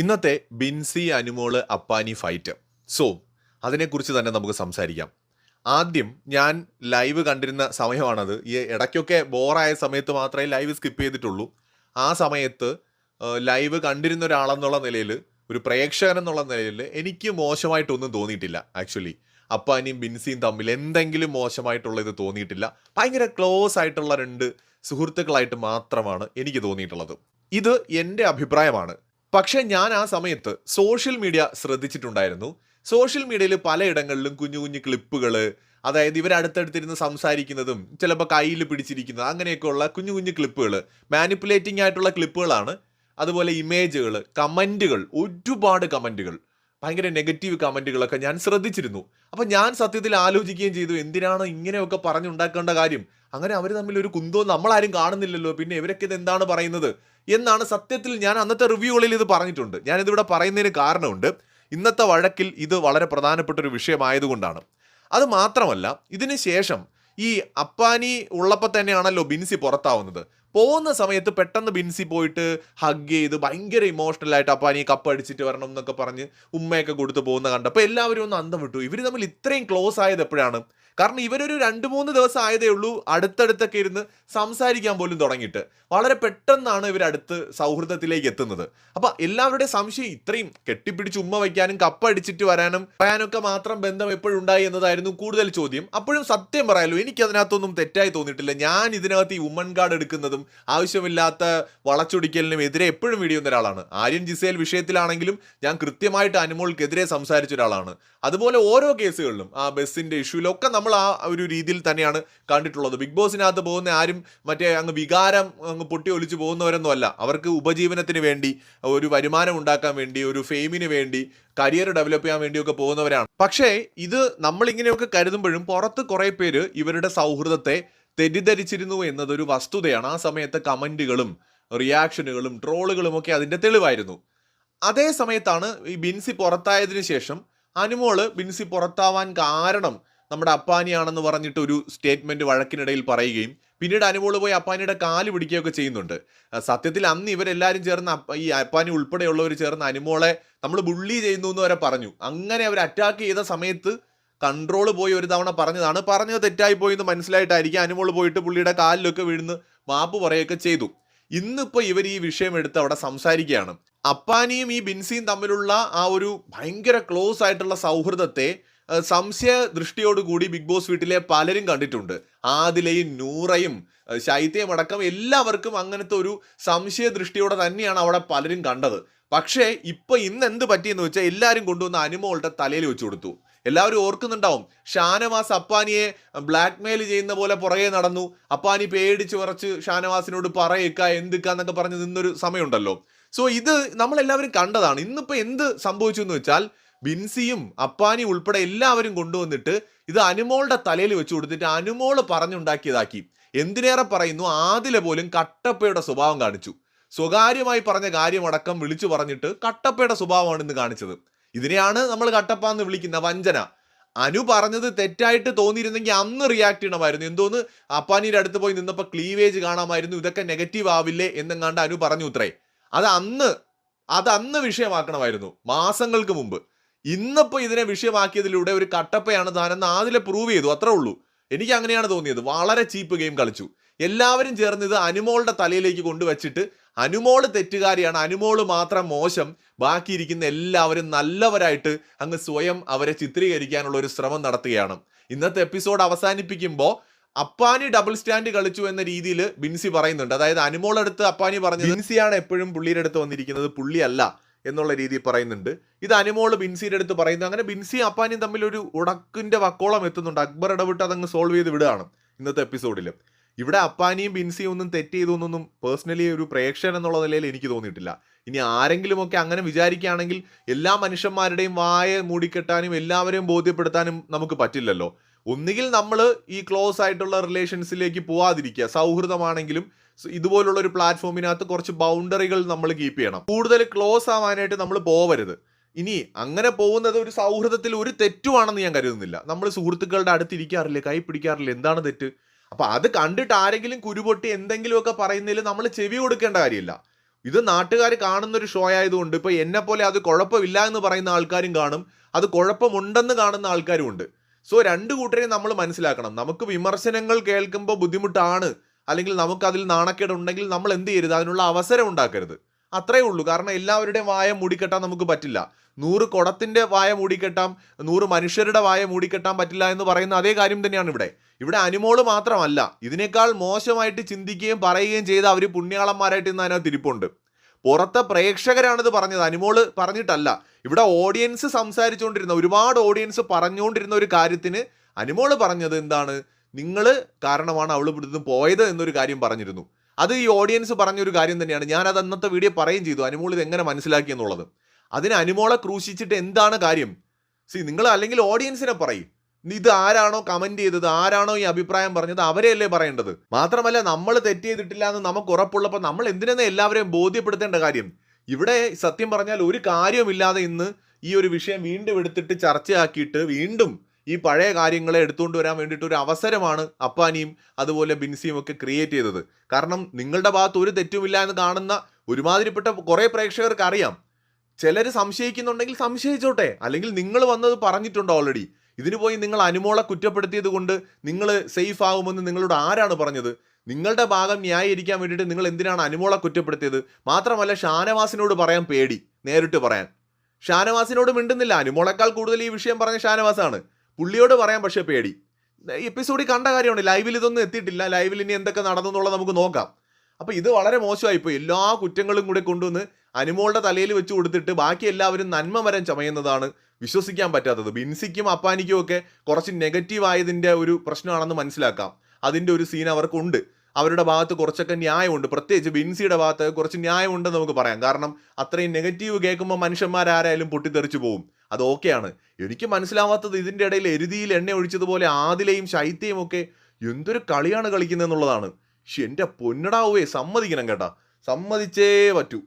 ഇന്നത്തെ Binsy Anumol Appani fight so അതിനെക്കുറിച്ച് തന്നെ നമുക്ക് സംസാരിക്കാം. ആദ്യം ഞാൻ ലൈവ് കണ്ടിരുന്ന സമയമാണത്. ഈ ഇടയ്ക്കൊക്കെ ബോറായ സമയത്ത് മാത്രമേ ലൈവ് സ്കിപ്പ് ചെയ്തിട്ടുള്ളൂ. ആ സമയത്ത് ലൈവ് കണ്ടിരുന്ന ഒരാളെന്നുള്ള നിലയിൽ ഒരു പ്രേക്ഷകൻ എന്നുള്ള നിലയിൽ എനിക്ക് മോശമായിട്ടൊന്നും തോന്നിയിട്ടില്ല ആക്ച്വലി അപ്പാനിയും ബിൻസിയും തമ്മിൽ എന്തെങ്കിലും മോശമായിട്ടുള്ള ഇത് തോന്നിയിട്ടില്ല. ഭയങ്കര ക്ലോസ് ആയിട്ടുള്ള രണ്ട് സുഹൃത്തുക്കളായിട്ട് മാത്രമാണ് എനിക്ക് തോന്നിയിട്ടുള്ളത്. ഇത് എന്റെ അഭിപ്രായമാണ്. പക്ഷേ ഞാൻ ആ സമയത്ത് സോഷ്യൽ മീഡിയ ശ്രദ്ധിച്ചിട്ടുണ്ടായിരുന്നു. സോഷ്യൽ മീഡിയയിൽ പലയിടങ്ങളിലും കുഞ്ഞു കുഞ്ഞു ക്ലിപ്പുകൾ അതായത് ഇവർ അടുത്തടുത്തിരുന്ന് സംസാരിക്കുന്നതും ചിലപ്പോൾ കയ്യിൽ പിടിച്ചിരിക്കുന്നത് അങ്ങനെയൊക്കെയുള്ള കുഞ്ഞു കുഞ്ഞു ക്ലിപ്പുകൾ മാനിപ്പുലേറ്റിംഗ് ആയിട്ടുള്ള ക്ലിപ്പുകളാണ് അതുപോലെ ഇമേജുകൾ കമന്റുകൾ ഒരുപാട് കമന്റുകൾ ഭയങ്കര നെഗറ്റീവ് കമന്റുകളൊക്കെ ഞാൻ ശ്രദ്ധിച്ചിരുന്നു. അപ്പം ഞാൻ സത്യത്തിൽ ആലോചിക്കുകയും ചെയ്തു എന്തിനാണ് ഇങ്ങനെയൊക്കെ പറഞ്ഞുണ്ടാക്കേണ്ട കാര്യം? അങ്ങനെ അവർ തമ്മിൽ ഒരു കുന്തവും നമ്മളാരും കാണുന്നില്ലല്ലോ പിന്നെ ഇവരൊക്കെ ഇത് എന്താണ് പറയുന്നത്? എന്നാണ് സത്യത്തിൽ ഞാൻ അന്നത്തെ റിവ്യൂകളിൽ ഇത് പറഞ്ഞിട്ടുണ്ട്. ഞാനിതിവിടെ പറയുന്നതിന് കാരണമുണ്ട്. ഇന്നത്തെ വഴക്കിൽ ഇത് വളരെ പ്രധാനപ്പെട്ട ഒരു വിഷയമായതുകൊണ്ടാണ്. അത് മാത്രമല്ല ഇതിന് ശേഷം ഈ അപ്പാനി ഉള്ളപ്പോൾ തന്നെയാണല്ലോ ബിൻസി പുറത്താവുന്നത്. പോകുന്ന സമയത്ത് പെട്ടെന്ന് ബിൻസി പോയിട്ട് ഹഗ് ചെയ്ത് ഭയങ്കര ഇമോഷണൽ ആയിട്ട് അപ്പാനി കപ്പ് അടിച്ചിട്ട് വരണം എന്നൊക്കെ പറഞ്ഞ് ഉമ്മയൊക്കെ കൊടുത്ത് പോകുന്ന കണ്ടപ്പോൾ എല്ലാവരും ഒന്ന് അന്തം വിട്ടു. ഇവർ തമ്മിൽ ഇത്രയും ക്ലോസ് ആയത് എപ്പോഴാണ്? കാരണം ഇവരൊരു രണ്ട് മൂന്ന് ദിവസം ആയതേ ഉള്ളൂ അടുത്തടുത്തൊക്കെ ഇരുന്ന് സംസാരിക്കാൻ പോലും തുടങ്ങിയിട്ട്. വളരെ പെട്ടെന്നാണ് ഇവരടുത്ത് സൗഹൃദത്തിലേക്ക് എത്തുന്നത്. അപ്പൊ എല്ലാവരുടെയും സംശയം ഇത്രയും കെട്ടിപ്പിടിച്ച് ഉമ്മ വയ്ക്കാനും കപ്പടിച്ചിട്ട് വരാനും പറയാനൊക്കെ മാത്രം ബന്ധം എപ്പോഴും ഉണ്ടായി എന്നതായിരുന്നു കൂടുതൽ ചോദ്യം. അപ്പോഴും സത്യം പറയാലോ എനിക്ക് അതിനകത്തൊന്നും തെറ്റായി തോന്നിയിട്ടില്ല. ഞാൻ ഇതിനകത്ത് ഈ ഉമ്മൻ കാർഡ് എടുക്കുന്നതും ആവശ്യമില്ലാത്ത വളച്ചൊടിക്കലിനും എതിരെ എപ്പോഴും വീഡിയോ ഒരാളാണ്. ആര്യൻ ജിസേൽ വിഷയത്തിലാണെങ്കിലും ഞാൻ കൃത്യമായിട്ട് അനുമോൾക്കെതിരെ സംസാരിച്ച ഒരാളാണ്. അതുപോലെ ഓരോ കേസുകളിലും ആ ബസ്സിന്റെ ഇഷ്യൂലൊക്കെ നമ്മൾ ആ ഒരു രീതിയിൽ തന്നെയാണ് കണ്ടിട്ടുള്ളത്. ബിഗ് ബോസിനകത്ത് പോകുന്ന ആരും മറ്റേ അങ്ങ് വികാരം അങ്ങ് പൊട്ടി ഒലിച്ചു പോകുന്നവരൊന്നും അല്ല. അവർക്ക് ഉപജീവനത്തിന് വേണ്ടി ഒരു വരുമാനം ഉണ്ടാക്കാൻ വേണ്ടി ഒരു ഫെയിമിന് വേണ്ടി കരിയർ ഡെവലപ്പ് ചെയ്യാൻ വേണ്ടിയൊക്കെ പോകുന്നവരാണ്. പക്ഷേ ഇത് നമ്മളിങ്ങനെയൊക്കെ കരുതുമ്പോഴും പുറത്ത് കുറേ പേര് ഇവരുടെ സൗഹൃദത്തെ തെറ്റിദ്ധരിച്ചിരുന്നു എന്നതൊരു വസ്തുതയാണ്. ആ സമയത്ത് കമന്റുകളും റിയാക്ഷനുകളും ട്രോളുകളും ഒക്കെ അതിന്റെ തെളിവായിരുന്നു. അതേ സമയത്താണ് ഈ ബിൻസി പുറത്തായതിനു ശേഷം അനുമോൾ ബിൻസി പുറത്താവാൻ കാരണം നമ്മുടെ അപ്പാനിയാണെന്ന് പറഞ്ഞിട്ട് ഒരു സ്റ്റേറ്റ്മെന്റ് വഴക്കിനിടയിൽ പറയുകയും പിന്നീട് അനുമോൾ പോയി അപ്പാനിയുടെ കാൽ പിടിക്കുകയൊക്കെ ചെയ്യുന്നുണ്ട്. സത്യത്തിൽ അന്ന് ഇവരെല്ലാവരും ചേർന്ന് ഈ അപ്പാനി ഉൾപ്പെടെയുള്ളവർ ചേർന്ന് അനുമോളെ നമ്മൾ ബുള്ളി ചെയ്യുന്നു എന്ന് വരെ പറഞ്ഞു. അങ്ങനെ അവർ അറ്റാക്ക് ചെയ്ത സമയത്ത് കൺട്രോൾ പോയി ഒരു തവണ പറഞ്ഞതാണ്. പറഞ്ഞത് തെറ്റായി പോയി എന്ന് മനസ്സിലായിട്ടായിരിക്കും അനുമോൾ പോയിട്ട് പുള്ളിയുടെ കാലിലൊക്കെ വീഴുന്ന് മാപ്പ് പറയുകയൊക്കെ ചെയ്തു. ഇന്നിപ്പോൾ ഇവർ ഈ വിഷയം എടുത്ത് അവിടെ സംസാരിക്കുകയാണ്. അപ്പാനിയും ഈ ബിൻസിയും തമ്മിലുള്ള ആ ഒരു ഭയങ്കര ക്ലോസ് ആയിട്ടുള്ള സൗഹൃദത്തെ സംശയ ദൃഷ്ടിയോടുകൂടി ബിഗ് ബോസ് വീട്ടിലെ പലരും കണ്ടിട്ടുണ്ട്. ആദിലയും നൂറയും ശൈത്യം അടക്കം എല്ലാവർക്കും അങ്ങനത്തെ ഒരു സംശയ ദൃഷ്ടിയോടെ തന്നെയാണ് അവിടെ പലരും കണ്ടത്. പക്ഷേ ഇപ്പൊ ഇന്ന് എന്ത് പറ്റിയെന്ന് വെച്ചാൽ എല്ലാവരും കൊണ്ടുവന്ന അനുമോളുടെ തലയിൽ വെച്ചു കൊടുത്തു. എല്ലാവരും ഓർക്കുന്നുണ്ടാവും ഷാനവാസ് അപ്പാനിയെ ബ്ലാക്ക് മെയിൽ ചെയ്യുന്ന പോലെ പുറകെ നടന്നു. അപ്പാനി പേടിച്ച് കുറച്ച് ഷാനവാസിനോട് പറയേക്ക എന്തിക്കാന്നൊക്കെ പറഞ്ഞ് നിന്നൊരു സമയമുണ്ടല്ലോ. സോ ഇത് നമ്മളെല്ലാവരും കണ്ടതാണ്. ഇന്നിപ്പോൾ എന്ത് സംഭവിച്ചു എന്ന് വെച്ചാൽ ബിൻസിയും അപ്പാനി ഉൾപ്പെടെ എല്ലാവരും കൊണ്ടുവന്നിട്ട് ഇത് അനുമോളുടെ തലയിൽ വെച്ച് കൊടുത്തിട്ട് അനുമോൾ പറഞ്ഞുണ്ടാക്കിയതാക്കി. എന്തിനേറെ പറയുന്നു? ആദിലെ പോലും കട്ടപ്പയുടെ സ്വഭാവം കാണിച്ചു. സ്വകാര്യമായി പറഞ്ഞ കാര്യമടക്കം വിളിച്ചു പറഞ്ഞിട്ട് കട്ടപ്പയുടെ സ്വഭാവമാണ് ഇന്ന് കാണിച്ചത്. ഇതിനെയാണ് നമ്മൾ കട്ടപ്പ എന്ന് വിളിക്കുന്ന വഞ്ചന. അനു പറഞ്ഞത് തെറ്റായിട്ട് തോന്നിയിരുന്നെങ്കിൽ അന്ന് റിയാക്ട് ചെയ്യണമായിരുന്നു. എന്തോന്ന്? അപ്പാനിയുടെ അടുത്ത് പോയി നിന്നപ്പോൾ ക്ലീവേജ് കാണാമായിരുന്നു. ഇതൊക്കെ നെഗറ്റീവ് ആവില്ലേ എന്നെങ്ങാണ്ട് അനു പറഞ്ഞു ഉത്രേ. അത് അന്ന് അത് അന്ന് വിഷയമാക്കണമായിരുന്നു. മാസങ്ങൾക്ക് മുമ്പ്. ഇന്നിപ്പോ ഇതിനെ വിഷയമാക്കിയതിലൂടെ ഒരു കട്ടപ്പയാണ് താനെന്ന് ആദ്യം പ്രൂവ് ചെയ്തു. അത്രേ ഉള്ളൂ. എനിക്ക് അങ്ങനെയാണ് തോന്നിയത്. വളരെ ചീപ്പ് ഗെയിം കളിച്ചു. എല്ലാവരും ചേർന്ന് ഇത് അനുമോളുടെ തലയിലേക്ക് കൊണ്ടുവച്ചിട്ട് അനുമോൾ തെറ്റുകാരിയാണ്. അനുമോൾ മാത്രം മോശം. ബാക്കിയിരിക്കുന്ന എല്ലാവരും നല്ലവരായിട്ട് അങ്ങ് സ്വയം അവരെ ചിത്രീകരിക്കാനുള്ള ഒരു ശ്രമം നടത്തുകയാണ്. ഇന്നത്തെ എപ്പിസോഡ് അവസാനിപ്പിക്കുമ്പോൾ അപ്പാനി ഡബിൾ സ്റ്റാൻഡ് കളിച്ചു എന്ന രീതിയിൽ ബിൻസി പറയുന്നുണ്ട്. അതായത് അനുമോളടുത്ത് അപ്പാനി പറഞ്ഞു ബിൻസിയാണ് എപ്പോഴും പുള്ളിയുടെ അടുത്ത് വന്നിരിക്കുന്നത്. പുള്ളിയല്ല. എന്നുള്ള രീതിയിൽ പറയുന്നുണ്ട്. ഇത് അനുമോൾ ബിൻസിയുടെ അടുത്ത് പറയുന്നു. അങ്ങനെ ബിൻസിയും അപ്പാനിയും തമ്മിൽ ഒരു ഉടക്കിന്റെ വക്കോളം എത്തുന്നുണ്ട്. അക്ബർ ഇടപെട്ട് അതങ്ങ് സോൾവ് ചെയ്ത് വിടുകയാണ് ഇന്നത്തെ എപ്പിസോഡിൽ ഇവിടെ അപ്പാനിയും ബിൻസിയും ഒന്നും തെറ്റ് ചെയ്തൊന്നും പേഴ്സണലി ഒരു പ്രേക്ഷകൻ എന്നുള്ള നിലയിൽ എനിക്ക് തോന്നിയിട്ടില്ല. ഇനി ആരെങ്കിലുമൊക്കെ അങ്ങനെ വിചാരിക്കുകയാണെങ്കിൽ എല്ലാ മനുഷ്യന്മാരുടെയും വായ മൂടിക്കെട്ടാനും എല്ലാവരെയും ബോധ്യപ്പെടുത്താനും നമുക്ക് പറ്റില്ലല്ലോ. ഒന്നുകിൽ നമ്മൾ ഈ ക്ലോസ് ആയിട്ടുള്ള റിലേഷൻസിലേക്ക് പോവാതിരിക്കുക. സൗഹൃദമാണെങ്കിലും ഇതുപോലുള്ള ഒരു പ്ലാറ്റ്ഫോമിനകത്ത് കുറച്ച് ബൗണ്ടറികൾ നമ്മൾ കീപ്പ് ചെയ്യണം. കൂടുതൽ ക്ലോസ് ആവാനായിട്ട് നമ്മൾ പോവരുത്. ഇനി അങ്ങനെ പോകുന്നത് ഒരു സൗഹൃദത്തിൽ ഒരു തെറ്റുമാണെന്ന് ഞാൻ കരുതുന്നില്ല. നമ്മൾ സുഹൃത്തുക്കളുടെ അടുത്തിരിക്കാറില്ല കൈ പിടിക്കാറില്ല എന്താണ് തെറ്റ്? അപ്പൊ അത് കണ്ടിട്ട് ആരെങ്കിലും കുരുപൊട്ടി എന്തെങ്കിലുമൊക്കെ പറയുന്നതിൽ നമ്മൾ ചെവി കൊടുക്കേണ്ട കാര്യമില്ല. ഇത് നാട്ടുകാർ കാണുന്ന ഒരു ഷോ ആയതുകൊണ്ട് ഇപ്പൊ എന്നെ പോലെ അത് കുഴപ്പമില്ല എന്ന് പറയുന്ന ആൾക്കാരും കാണും. അത് കുഴപ്പമുണ്ടെന്ന് കാണുന്ന ആൾക്കാരും ഉണ്ട്. സോ രണ്ട് കൂട്ടരെയും നമ്മൾ മനസ്സിലാക്കണം. നമുക്ക് വിമർശനങ്ങൾ കേൾക്കുമ്പോൾ ബുദ്ധിമുട്ടാണ്. അല്ലെങ്കിൽ നമുക്കതിൽ നാണക്കേടുണ്ടെങ്കിൽ നമ്മൾ എന്ത് ചെയ്യരുത്? അതിനുള്ള അവസരം ഉണ്ടാക്കരുത്. അത്രേ ഉള്ളൂ. കാരണം എല്ലാവരുടെയും വായ മൂടിക്കെട്ടാൻ നമുക്ക് പറ്റില്ല. നൂറ് കുടത്തിന്റെ വായ മൂടിക്കെട്ടാം നൂറ് മനുഷ്യരുടെ വായ മൂടിക്കെട്ടാൻ പറ്റില്ല എന്ന് പറയുന്ന അതേ കാര്യം തന്നെയാണ് ഇവിടെ. ഇവിടെ അനുമോൾ മാത്രമല്ല. ഇതിനേക്കാൾ മോശമായിട്ട് ചിന്തിക്കുകയും പറയുകയും ചെയ്ത അവർ പുണ്യാളന്മാരായിട്ട് ഇന്ന് അതിനകത്ത് ഇരിപ്പുണ്ട്. പുറത്തെ പ്രേക്ഷകരാണിത് പറഞ്ഞത്. അനുമോൾ പറഞ്ഞിട്ടല്ല. ഇവിടെ ഓഡിയൻസ് സംസാരിച്ചുകൊണ്ടിരുന്ന ഒരുപാട് ഓഡിയൻസ് പറഞ്ഞുകൊണ്ടിരുന്ന ഒരു കാര്യത്തിന് അനുമോൾ പറഞ്ഞത് എന്താണ്? നിങ്ങൾ കാരണമാണ് അവൾ ഇവിടുന്ന് പോയത് എന്നൊരു കാര്യം പറഞ്ഞിരുന്നു. അത് ഈ ഓഡിയൻസ് പറഞ്ഞൊരു കാര്യം തന്നെയാണ്. ഞാൻ അത് അന്നത്തെ വീഡിയോ പറയുകയും ചെയ്തു. അനുമോൾ ഇത് എങ്ങനെ മനസ്സിലാക്കി എന്നുള്ളത്. അതിന് അനുമോളെ ക്രൂശിച്ചിട്ട് എന്താണ് കാര്യം? സി നിങ്ങൾ അല്ലെങ്കിൽ ഓഡിയൻസിനെ പറയും. ഇത് ആരാണോ കമന്റ് ചെയ്തത്? ആരാണോ ഈ അഭിപ്രായം പറഞ്ഞത്? അവരെയല്ലേ പറയേണ്ടത്? മാത്രമല്ല നമ്മൾ തെറ്റ് ചെയ്തിട്ടില്ല എന്ന് നമുക്ക് ഉറപ്പുള്ളപ്പോൾ നമ്മൾ എന്തിനെന്ന് എല്ലാവരെയും ബോധ്യപ്പെടുത്തേണ്ട കാര്യം. ഇവിടെ സത്യം പറഞ്ഞാൽ ഒരു കാര്യവുമില്ലാതെ ഇന്ന് ഈ ഒരു വിഷയം വീണ്ടും എടുത്തിട്ട് ചർച്ചയാക്കിയിട്ട് വീണ്ടും ഈ പഴയ കാര്യങ്ങളെ എടുത്തുകൊണ്ട് വരാൻ വേണ്ടിയിട്ട് ഒരു അവസരമാണ് അപ്പാനിയും അതുപോലെ ബിൻസിയും ഒക്കെ ക്രിയേറ്റ് ചെയ്തത്. കാരണം നിങ്ങളുടെ ഭാഗത്ത് ഒരു തെറ്റുമില്ല എന്ന് കാണുന്ന ഒരുമാതിരിപ്പെട്ട കുറേ പ്രേക്ഷകർക്ക് അറിയാം. ചിലർ സംശയിക്കുന്നുണ്ടെങ്കിൽ സംശയിച്ചോട്ടെ. അല്ലെങ്കിൽ നിങ്ങൾ വന്നത് പറഞ്ഞിട്ടുണ്ട് ഓൾറെഡി ഇതിനു പോയി നിങ്ങൾ അനുമോളെ കുറ്റപ്പെടുത്തിയത് കൊണ്ട് നിങ്ങൾ സേഫ് ആകുമെന്ന് നിങ്ങളോട് ആരാണ് പറഞ്ഞത്? നിങ്ങളുടെ ഭാഗം ന്യായീകരിക്കാൻ വേണ്ടിയിട്ട് നിങ്ങൾ എന്തിനാണ് അനുമോളെ കുറ്റപ്പെടുത്തിയത്? മാത്രമല്ല ഷാനവാസിനോട് പറയാൻ പേടി നേരിട്ട് പറയാൻ. ഷാനവാസിനോട് മിണ്ടുന്നില്ല. അനുമോളെക്കാൾ കൂടുതൽ ഈ വിഷയം പറഞ്ഞ ഷാനവാസാണ്. പുള്ളിയോട് പറയാൻ പക്ഷേ പേടി. എപ്പിസോഡിൽ കണ്ട കാര്യമാണ് ലൈവിൽ ഇതൊന്നും എത്തിയിട്ടില്ല. ലൈവിൽ ഇനി എന്തൊക്കെ നടന്നു എന്നുള്ളത് നമുക്ക് നോക്കാം. അപ്പോൾ ഇത് വളരെ മോശമായിപ്പോയി എല്ലാ കുറ്റങ്ങളും കൂടെ കൊണ്ടുവന്ന് അനുമോളുടെ തലയിൽ വെച്ച് കൊടുത്തിട്ട് ബാക്കി എല്ലാവരും നന്മ വരം ചമയുന്നതാണ് വിശ്വസിക്കാൻ പറ്റാത്തത്. ബിൻസിക്കും അപ്പാനിക്കും ഒക്കെ കുറച്ച് നെഗറ്റീവ് ആയതിന്റെ ഒരു പ്രശ്നമാണെന്ന് മനസ്സിലാക്കാം. അതിന്റെ ഒരു സീൻ അവർക്കുണ്ട്. അവരുടെ ഭാഗത്ത് കുറച്ചൊക്കെ ന്യായമുണ്ട്. പ്രത്യേകിച്ച് ബിൻസിയുടെ ഭാഗത്ത് കുറച്ച് ന്യായമുണ്ടെന്ന് നമുക്ക് പറയാം. കാരണം അത്രയും നെഗറ്റീവ് കേൾക്കുമ്പോൾ മനുഷ്യന്മാരാരായാലും പൊട്ടിത്തെറിച്ചു പോകും അത് ഓക്കെയാണ്. എനിക്ക് മനസ്സിലാവാത്തത് ഇതിന്റെ ഇടയിൽ എരുതിയിൽ എണ്ണ ഒഴിച്ചതുപോലെ ആദിലയും ശൈത്യയും ഒക്കെ എന്തൊരു കളിയാണ് കളിക്കുന്നത് എന്നുള്ളതാണ് പക്ഷെ എന്റെ പൊന്നടാവേ സമ്മതിക്കണം കേട്ടാ. സമ്മതിച്ചേ പറ്റൂ.